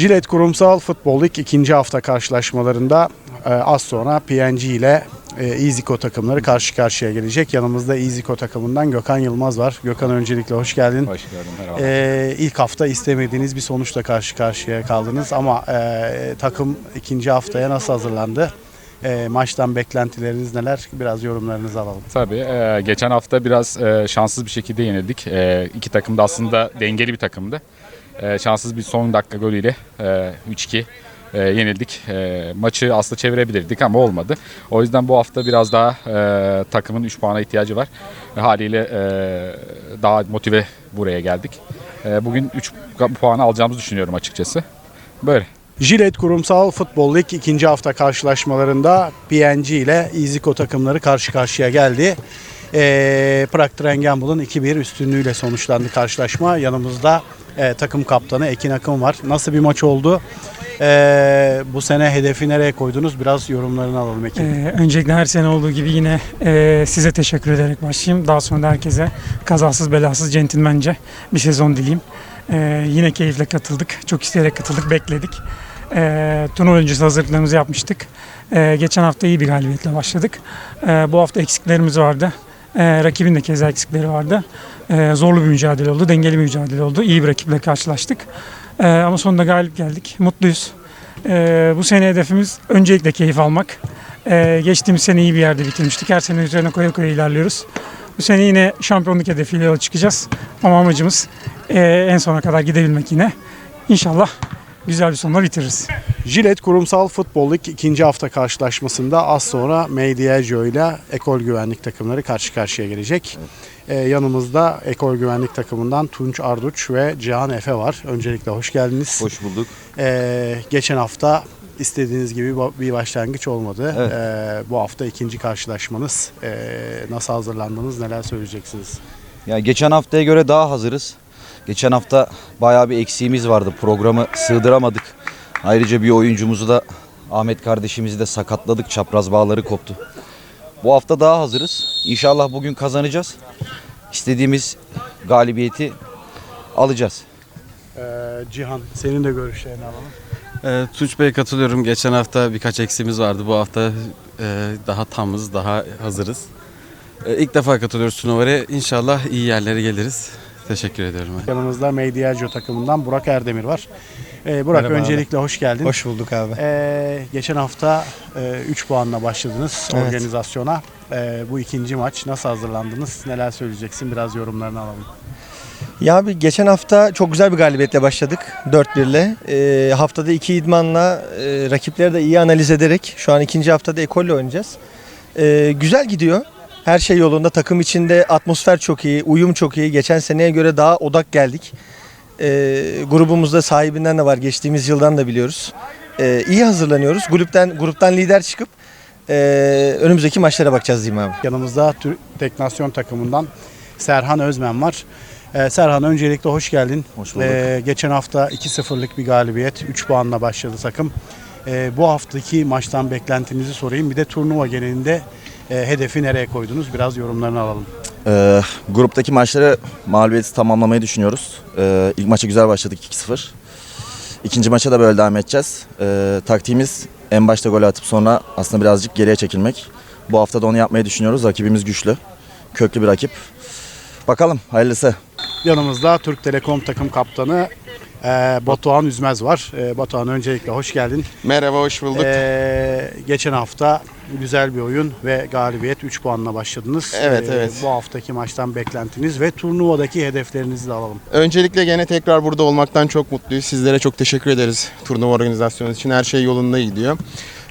Jilet Kurumsal Futbol Lig ikinci hafta karşılaşmalarında e, az sonra PNG ile e, Iziko takımları karşı karşıya gelecek. Yanımızda Iziko takımından Gökhan Yılmaz var. Gökhan öncelikle hoş geldin. Hoş geldin merhaba. E, ilk hafta istemediğiniz bir sonuçla karşı karşıya kaldınız ama e, takım ikinci haftaya nasıl hazırlandı? E, maçtan beklentileriniz neler? Biraz yorumlarınızı alalım. Tabii e, geçen hafta biraz e, şanssız bir şekilde yenildik. E, iki takım da aslında dengeli bir takımdı. E, şanssız bir son dakika golüyle e, 3-2 e, yenildik. E, maçı aslında çevirebilirdik ama olmadı. O yüzden bu hafta biraz daha e, takımın 3 puana ihtiyacı var. E, haliyle e, daha motive buraya geldik. E, bugün 3 puanı alacağımızı düşünüyorum açıkçası. Böyle. Jilet Kurumsal Futbol Lig ikinci hafta karşılaşmalarında PNG ile Iziko takımları karşı karşıya geldi. Ee, Procter Gamble'ın 2-1 üstünlüğüyle sonuçlandı karşılaşma. Yanımızda e, takım kaptanı Ekin Akın var. Nasıl bir maç oldu? Ee, bu sene hedefi nereye koydunuz? Biraz yorumlarını alalım Ekin. Ee, öncelikle her sene olduğu gibi yine e, size teşekkür ederek başlayayım. Daha sonra da herkese kazasız belasız centilmence bir sezon dileyim. Ee, yine keyifle katıldık. Çok isteyerek katıldık, bekledik. Ee, turnuva öncesi hazırlıklarımızı yapmıştık. Ee, geçen hafta iyi bir galibiyetle başladık. Ee, bu hafta eksiklerimiz vardı. Ee, rakibin de keza eksikleri vardı. Ee, zorlu bir mücadele oldu, dengeli bir mücadele oldu. İyi bir rakiple karşılaştık. Ee, ama sonunda galip geldik. Mutluyuz. Ee, bu sene hedefimiz öncelikle keyif almak. Ee, geçtiğimiz sene iyi bir yerde bitirmiştik. Her sene üzerine koya koya ilerliyoruz. Bu sene yine şampiyonluk hedefiyle yola çıkacağız. Ama amacımız e, en sona kadar gidebilmek yine. İnşallah güzel bir sonla bitiririz. Jilet Kurumsal Futbol Lig ikinci hafta karşılaşmasında az sonra Mediajo ile Ekol Güvenlik takımları karşı karşıya gelecek. Ee, yanımızda Ekol Güvenlik takımından Tunç Arduç ve Cihan Efe var. Öncelikle hoş geldiniz. Hoş bulduk. Ee, geçen hafta istediğiniz gibi bir başlangıç olmadı. Evet. Ee, bu hafta ikinci karşılaşmanız. Ee, nasıl hazırlandınız, neler söyleyeceksiniz? Ya geçen haftaya göre daha hazırız. Geçen hafta bayağı bir eksiğimiz vardı. Programı sığdıramadık. Ayrıca bir oyuncumuzu da Ahmet kardeşimizi de sakatladık. Çapraz bağları koptu. Bu hafta daha hazırız. İnşallah bugün kazanacağız. İstediğimiz galibiyeti alacağız. Ee, Cihan, senin de görüşlerini alalım. Ee, Tunç Bey'e katılıyorum. Geçen hafta birkaç eksiğimiz vardı. Bu hafta e, daha tamız, daha hazırız. E, ilk defa katılıyoruz turnuvaya. İnşallah iyi yerlere geliriz. Teşekkür ediyorum. Yanımızda Mediajo takımından Burak Erdemir var. Ee, Burak Merhaba abi. öncelikle hoş geldin. Hoş bulduk abi. Ee, geçen hafta 3 puanla başladınız Evet. organizasyona. Ee, bu ikinci maç nasıl hazırlandınız? Neler söyleyeceksin? Biraz yorumlarını alalım. Ya abi geçen hafta çok güzel bir galibiyetle başladık 4-1 ile. Ee, haftada iki idmanla e, rakipleri de iyi analiz ederek şu an ikinci haftada ekolle oynayacağız. Ee, güzel gidiyor. Her şey yolunda. Takım içinde atmosfer çok iyi, uyum çok iyi. Geçen seneye göre daha odak geldik. Ee, grubumuzda sahibinden de var. Geçtiğimiz yıldan da biliyoruz. Ee, iyi hazırlanıyoruz. Gruptan gruptan lider çıkıp e, önümüzdeki maçlara bakacağız diyeyim abi. Yanımızda Türk Teknasyon takımından Serhan Özmen var. Ee, Serhan öncelikle hoş geldin. Hoş bulduk. Ee, geçen hafta 2-0'lık bir galibiyet. 3 puanla başladı takım. Ee, bu haftaki maçtan beklentinizi sorayım. Bir de turnuva genelinde e, hedefi nereye koydunuz? Biraz yorumlarını alalım. Ee, gruptaki maçları mağlubiyeti tamamlamayı düşünüyoruz. Ee, ilk maça güzel başladık 2-0. İkinci maça da böyle devam edeceğiz. Ee, taktiğimiz en başta gol atıp sonra aslında birazcık geriye çekilmek. Bu hafta da onu yapmayı düşünüyoruz. Rakibimiz güçlü. Köklü bir rakip. Bakalım hayırlısı. Yanımızda Türk Telekom takım kaptanı e, Batuhan Üzmez var. E, Batuhan öncelikle hoş geldin. Merhaba, hoş bulduk. E, geçen hafta güzel bir oyun ve galibiyet 3 puanla başladınız. Evet, evet. Bu haftaki maçtan beklentiniz ve turnuvadaki hedeflerinizi de alalım. Öncelikle gene tekrar burada olmaktan çok mutluyuz. Sizlere çok teşekkür ederiz turnuva organizasyonu için. Her şey yolunda gidiyor.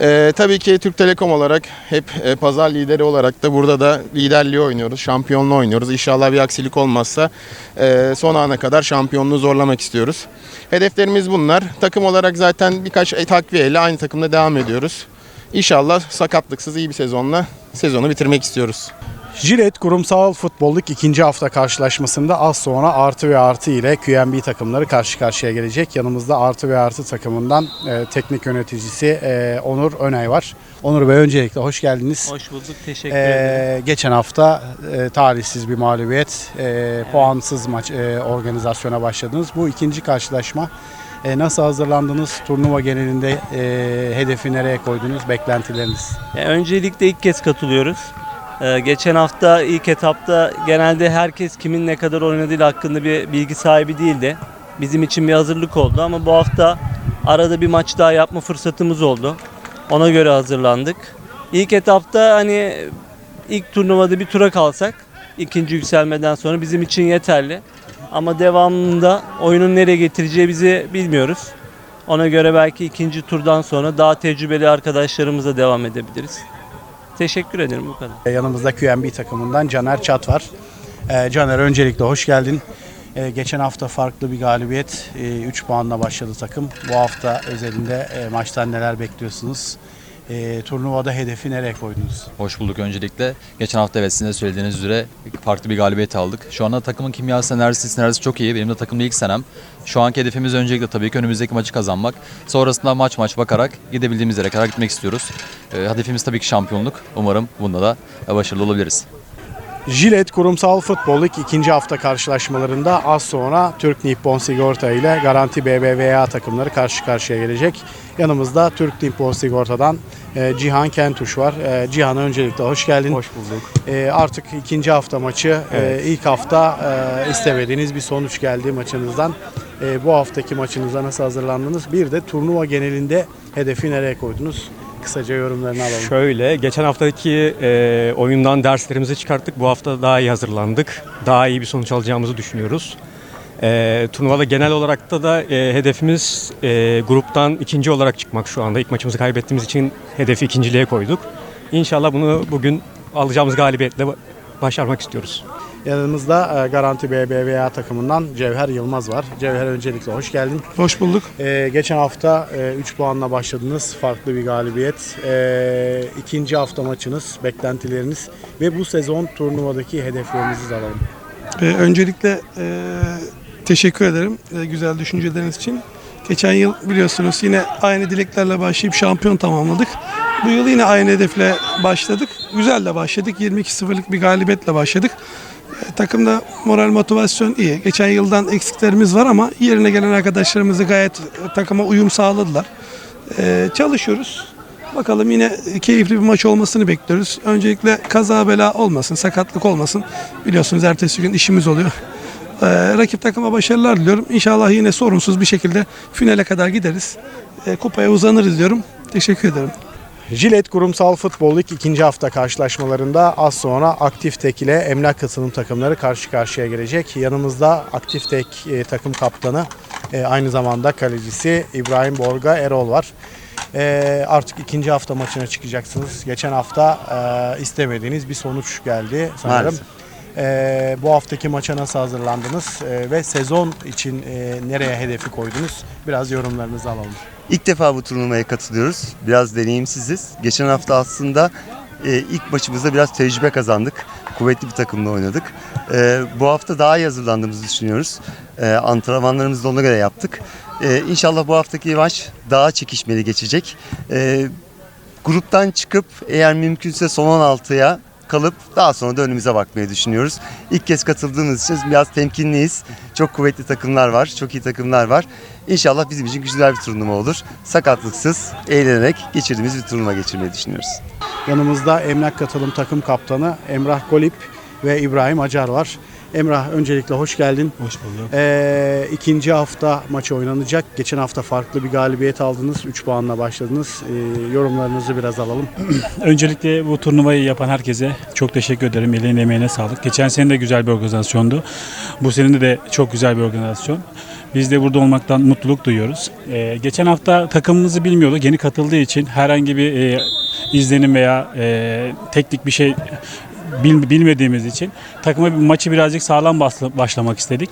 Ee, tabii ki Türk Telekom olarak hep e, pazar lideri olarak da burada da liderliği oynuyoruz. Şampiyonluğu oynuyoruz. İnşallah bir aksilik olmazsa e, son ana kadar şampiyonluğu zorlamak istiyoruz. Hedeflerimiz bunlar. Takım olarak zaten birkaç e, takviyeyle aynı takımda devam ediyoruz. İnşallah sakatlıksız iyi bir sezonla sezonu bitirmek istiyoruz. Jilet Kurumsal Futbol Lig ikinci hafta karşılaşmasında az sonra artı ve artı ile QNB takımları karşı karşıya gelecek. Yanımızda artı ve artı takımından e, teknik yöneticisi e, Onur Önay var. Onur Bey öncelikle hoş geldiniz. Hoş bulduk. Teşekkür ederim. E, geçen hafta e, talihsiz bir mağlubiyet, e, puansız maç e, organizasyona başladınız. Bu ikinci karşılaşma E, nasıl hazırlandınız? Turnuva genelinde e, hedefi nereye koydunuz? Beklentileriniz? Ya öncelikle ilk kez katılıyoruz. Ee, geçen hafta ilk etapta genelde herkes kimin ne kadar oynadığıyla hakkında bir bilgi sahibi değildi. Bizim için bir hazırlık oldu ama bu hafta arada bir maç daha yapma fırsatımız oldu. Ona göre hazırlandık. İlk etapta hani ilk turnuvada bir tura kalsak ikinci yükselmeden sonra bizim için yeterli. Ama devamında oyunun nereye getireceği bizi bilmiyoruz. Ona göre belki ikinci turdan sonra daha tecrübeli arkadaşlarımızla devam edebiliriz. Teşekkür ederim bu kadar. E, yanımızda QNB takımından Caner Çat var. E, Caner öncelikle hoş geldin. E, geçen hafta farklı bir galibiyet. 3 puanla başladı takım. Bu hafta özelinde e, maçtan neler bekliyorsunuz? E, turnuvada hedefi nereye koydunuz? Hoş bulduk öncelikle. Geçen hafta evet sizin de söylediğiniz üzere farklı bir galibiyet aldık. Şu anda takımın kimyası enerjisi, sinerjisi çok iyi. Benim de takımda ilk senem. Şu anki hedefimiz öncelikle tabii ki önümüzdeki maçı kazanmak. Sonrasında maç maç bakarak gidebildiğimiz yere kadar gitmek istiyoruz. Ee, hedefimiz tabii ki şampiyonluk. Umarım bunda da başarılı olabiliriz. Jilet Kurumsal Futbol Lig ikinci hafta karşılaşmalarında az sonra Türk Nippon Sigorta ile Garanti BBVA takımları karşı karşıya gelecek. Yanımızda Türk Nippon Sigorta'dan e, Cihan Kentuş var. E, Cihan öncelikle hoş geldin. Hoş bulduk. E, artık ikinci hafta maçı. E, ilk hafta e, istemediğiniz bir sonuç geldi maçınızdan. E, bu haftaki maçınıza nasıl hazırlandınız? Bir de turnuva genelinde hedefi nereye koydunuz? Kısaca yorumlarını alalım. Şöyle, geçen haftaki e, oyundan derslerimizi çıkarttık. Bu hafta daha iyi hazırlandık. Daha iyi bir sonuç alacağımızı düşünüyoruz. E, turnuvada genel olarak da da e, hedefimiz e, gruptan ikinci olarak çıkmak şu anda. İlk maçımızı kaybettiğimiz için hedefi ikinciliğe koyduk. İnşallah bunu bugün alacağımız galibiyetle ba- başarmak istiyoruz. Yanımızda e, Garanti BBVA takımından Cevher Yılmaz var. Cevher öncelikle hoş geldin. Hoş bulduk. E, geçen hafta 3 puanla başladınız. Farklı bir galibiyet. E, ikinci hafta maçınız, beklentileriniz ve bu sezon turnuvadaki hedeflerinizi de alalım. Ee, öncelikle e, teşekkür ederim e, güzel düşünceleriniz için. Geçen yıl biliyorsunuz yine aynı dileklerle başlayıp şampiyon tamamladık. Bu yıl yine aynı hedefle başladık. Güzel de başladık. 22-0'lık bir galibiyetle başladık. Takımda moral motivasyon iyi. Geçen yıldan eksiklerimiz var ama yerine gelen arkadaşlarımız da gayet e, takıma uyum sağladılar. E, çalışıyoruz. Bakalım yine keyifli bir maç olmasını bekliyoruz. Öncelikle kaza bela olmasın, sakatlık olmasın. Biliyorsunuz ertesi gün işimiz oluyor. Ee, rakip takıma başarılar diliyorum. İnşallah yine sorunsuz bir şekilde finale kadar gideriz. Ee, kupaya uzanırız diyorum. Teşekkür ederim. Jilet Kurumsal Futbol Lig ikinci hafta karşılaşmalarında az sonra Aktif Tek ile Emlak Katılım takımları karşı karşıya gelecek. Yanımızda Aktif Tek e, takım kaptanı e, aynı zamanda kalecisi İbrahim Borga Erol var. E, artık ikinci hafta maçına çıkacaksınız. Geçen hafta e, istemediğiniz bir sonuç geldi sanırım. Maalesef. E, bu haftaki maça nasıl hazırlandınız E, ve sezon için e, nereye hedefi koydunuz? Biraz yorumlarınızı alalım. İlk defa bu turnuvaya katılıyoruz. Biraz deneyimsiziz. Geçen hafta aslında e, ilk maçımızda biraz tecrübe kazandık. Kuvvetli bir takımla oynadık. E, bu hafta daha iyi hazırlandığımızı düşünüyoruz. E, antrenmanlarımızı da ona göre yaptık. E, inşallah bu haftaki maç daha çekişmeli geçecek. E, gruptan çıkıp eğer mümkünse son 16'ya kalıp daha sonra da önümüze bakmayı düşünüyoruz. İlk kez katıldığımız için biraz temkinliyiz. Çok kuvvetli takımlar var, çok iyi takımlar var. İnşallah bizim için güzel bir turnuva olur. Sakatlıksız, eğlenerek geçirdiğimiz bir turnuva geçirmeyi düşünüyoruz. Yanımızda Emlak Katılım takım kaptanı Emrah Golip ve İbrahim Acar var. Emrah öncelikle hoş geldin. Hoş bulduk. Ee, ikinci hafta maçı oynanacak. Geçen hafta farklı bir galibiyet aldınız. 3 puanla başladınız. Ee, yorumlarınızı biraz alalım. Öncelikle bu turnuvayı yapan herkese çok teşekkür ederim. Ellerine emeğine sağlık. Geçen sene de güzel bir organizasyondu. Bu sene de çok güzel bir organizasyon. Biz de burada olmaktan mutluluk duyuyoruz. Ee, geçen hafta takımımızı bilmiyorduk. Yeni katıldığı için herhangi bir e, izlenim veya e, teknik bir şey bil- bilmediğimiz için takıma maçı birazcık sağlam basla- başlamak istedik.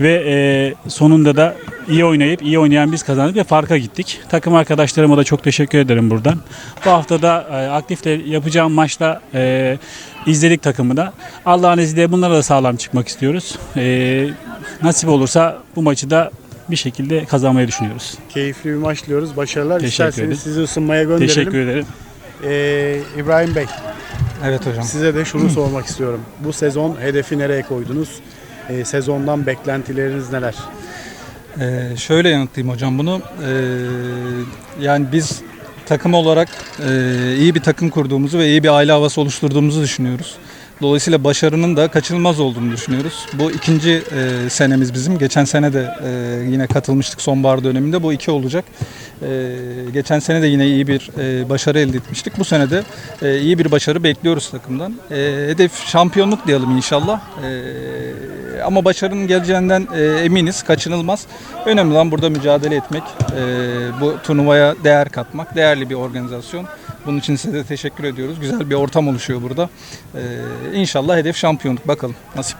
Ve e, sonunda da iyi oynayıp iyi oynayan biz kazandık ve farka gittik. Takım arkadaşlarıma da çok teşekkür ederim buradan. Bu hafta da e, aktifle yapacağım maçta e, izledik takımı da. Allah'ın izniyle bunlara da sağlam çıkmak istiyoruz. E, nasip olursa bu maçı da bir şekilde kazanmayı düşünüyoruz. Keyifli bir maç diliyoruz. Başarılar. Teşekkür İsterseniz ederim. sizi ısınmaya gönderelim. Teşekkür ederim. Ee, İbrahim Bey Evet hocam. size de şunu sormak istiyorum. Bu sezon hedefi nereye koydunuz? Ee, sezondan beklentileriniz neler? Ee, şöyle yanıtlayayım hocam bunu. Ee, yani biz takım olarak e, iyi bir takım kurduğumuzu ve iyi bir aile havası oluşturduğumuzu düşünüyoruz. Dolayısıyla başarının da kaçınılmaz olduğunu düşünüyoruz. Bu ikinci e, senemiz bizim. Geçen sene de e, yine katılmıştık sonbahar döneminde. Bu iki olacak. E, geçen sene de yine iyi bir e, başarı elde etmiştik. Bu sene de e, iyi bir başarı bekliyoruz takımdan. E, hedef şampiyonluk diyelim inşallah. E, ama başarının geleceğinden e, eminiz, kaçınılmaz. Önemli olan burada mücadele etmek, e, bu turnuvaya değer katmak, değerli bir organizasyon. Bunun için size de teşekkür ediyoruz. Güzel bir ortam oluşuyor burada. E, inşallah hedef şampiyonluk. Bakalım nasip.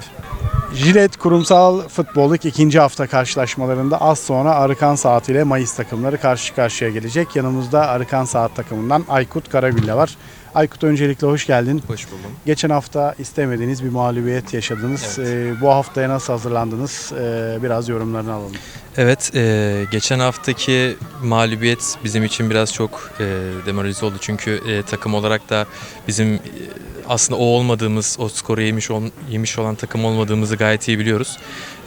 Jilet Kurumsal Futbol Lig ikinci hafta karşılaşmalarında az sonra Arıkan Saat ile Mayıs takımları karşı karşıya gelecek. Yanımızda Arıkan Saat takımından Aykut Karagülle var. Aykut öncelikle hoş geldin. Hoş buldum. Geçen hafta istemediğiniz bir mağlubiyet yaşadınız. Ee, bu haftaya nasıl hazırlandınız? Ee, biraz yorumlarını alalım. Evet, e, geçen haftaki mağlubiyet bizim için biraz çok e, demoralize oldu. Çünkü e, takım olarak da bizim e, aslında o olmadığımız, o skoru yemiş, ol- yemiş olan takım olmadığımızı gayet iyi biliyoruz.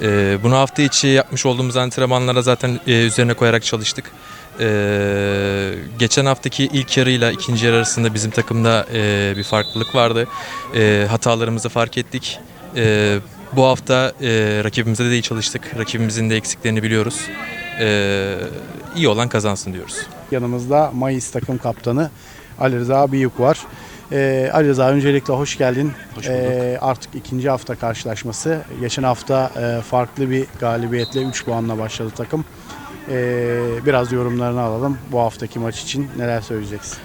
E, bunu hafta içi yapmış olduğumuz antrenmanlara zaten e, üzerine koyarak çalıştık. E, geçen haftaki ilk yarıyla ikinci yarı arasında bizim takımda e, bir farklılık vardı. E, hatalarımızı fark ettik. E, bu hafta e, rakibimize de iyi çalıştık. Rakibimizin de eksiklerini biliyoruz. E, iyi olan kazansın diyoruz. Yanımızda Mayıs takım kaptanı Ali Rıza Biyuk var. Ee, Ali Rıza öncelikle hoş geldin. Hoş bulduk. Ee, artık ikinci hafta karşılaşması. Geçen hafta e, farklı bir galibiyetle 3 puanla başladı takım. Ee, biraz yorumlarını alalım. Bu haftaki maç için neler söyleyeceksin?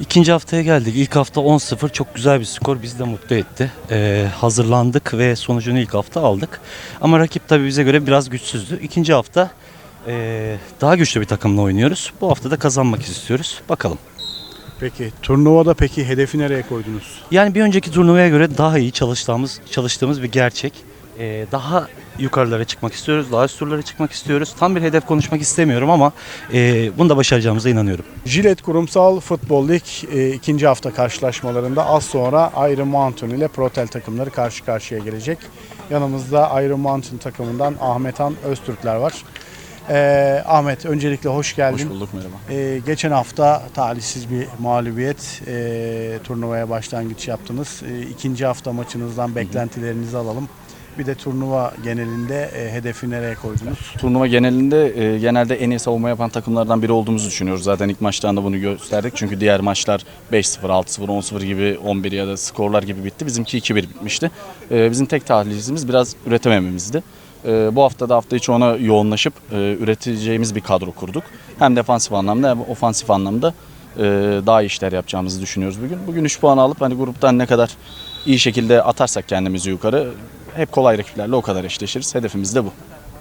İkinci haftaya geldik. İlk hafta 10-0 çok güzel bir skor bizi de mutlu etti. Ee, hazırlandık ve sonucunu ilk hafta aldık. Ama rakip tabii bize göre biraz güçsüzdü. İkinci hafta ee, daha güçlü bir takımla oynuyoruz. Bu hafta da kazanmak istiyoruz. Bakalım. Peki turnuvada peki hedefi nereye koydunuz? Yani bir önceki turnuvaya göre daha iyi çalıştığımız çalıştığımız bir gerçek. Ee, daha yukarılara çıkmak istiyoruz, daha üst turlara çıkmak istiyoruz. Tam bir hedef konuşmak istemiyorum ama ee, bunu da başaracağımıza inanıyorum. Jilet Kurumsal Futbol Lig e, ikinci hafta karşılaşmalarında az sonra Iron Mountain ile Protel takımları karşı karşıya gelecek. Yanımızda Iron Mountain takımından Ahmetan Öztürkler var. Ee, Ahmet öncelikle hoş geldin. Hoş bulduk merhaba. Ee, geçen hafta talihsiz bir mağlubiyet e, turnuvaya başlangıç yaptınız. E, ikinci hafta maçınızdan beklentilerinizi alalım. Bir de turnuva genelinde e, hedefi nereye koydunuz? Turnuva genelinde e, genelde en iyi savunma yapan takımlardan biri olduğumuzu düşünüyoruz. Zaten ilk maçtan da bunu gösterdik. Çünkü diğer maçlar 5-0, 6-0, 10-0 gibi 11 ya da skorlar gibi bitti. Bizimki 2-1 bitmişti. E, bizim tek talihsizimiz biraz üretemememizdi. E, bu hafta da hafta içi ona yoğunlaşıp e, üreteceğimiz bir kadro kurduk. Hem defansif anlamda hem ofansif anlamda e, daha iyi işler yapacağımızı düşünüyoruz bugün. Bugün 3 puan alıp hani gruptan ne kadar iyi şekilde atarsak kendimizi yukarı hep kolay rakiplerle o kadar eşleşiriz. Hedefimiz de bu.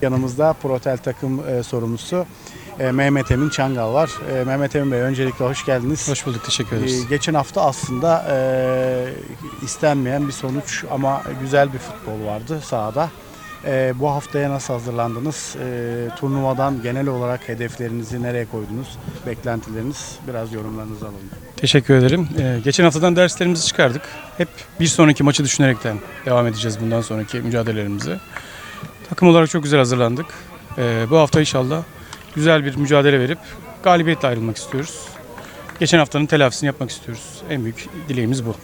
Yanımızda Protel takım e, sorumlusu e, Mehmet Emin Çangal var. E, Mehmet Emin Bey öncelikle hoş geldiniz. Hoş bulduk, teşekkür ederiz. E, geçen hafta aslında e, istenmeyen bir sonuç ama güzel bir futbol vardı sahada. E, bu haftaya nasıl hazırlandınız? E, turnuvadan genel olarak hedeflerinizi nereye koydunuz? Beklentileriniz biraz yorumlarınızı alalım. Teşekkür ederim. Ee, geçen haftadan derslerimizi çıkardık. Hep bir sonraki maçı düşünerekten devam edeceğiz bundan sonraki mücadelelerimize. Takım olarak çok güzel hazırlandık. Ee, bu hafta inşallah güzel bir mücadele verip galibiyetle ayrılmak istiyoruz. Geçen haftanın telafisini yapmak istiyoruz. En büyük dileğimiz bu.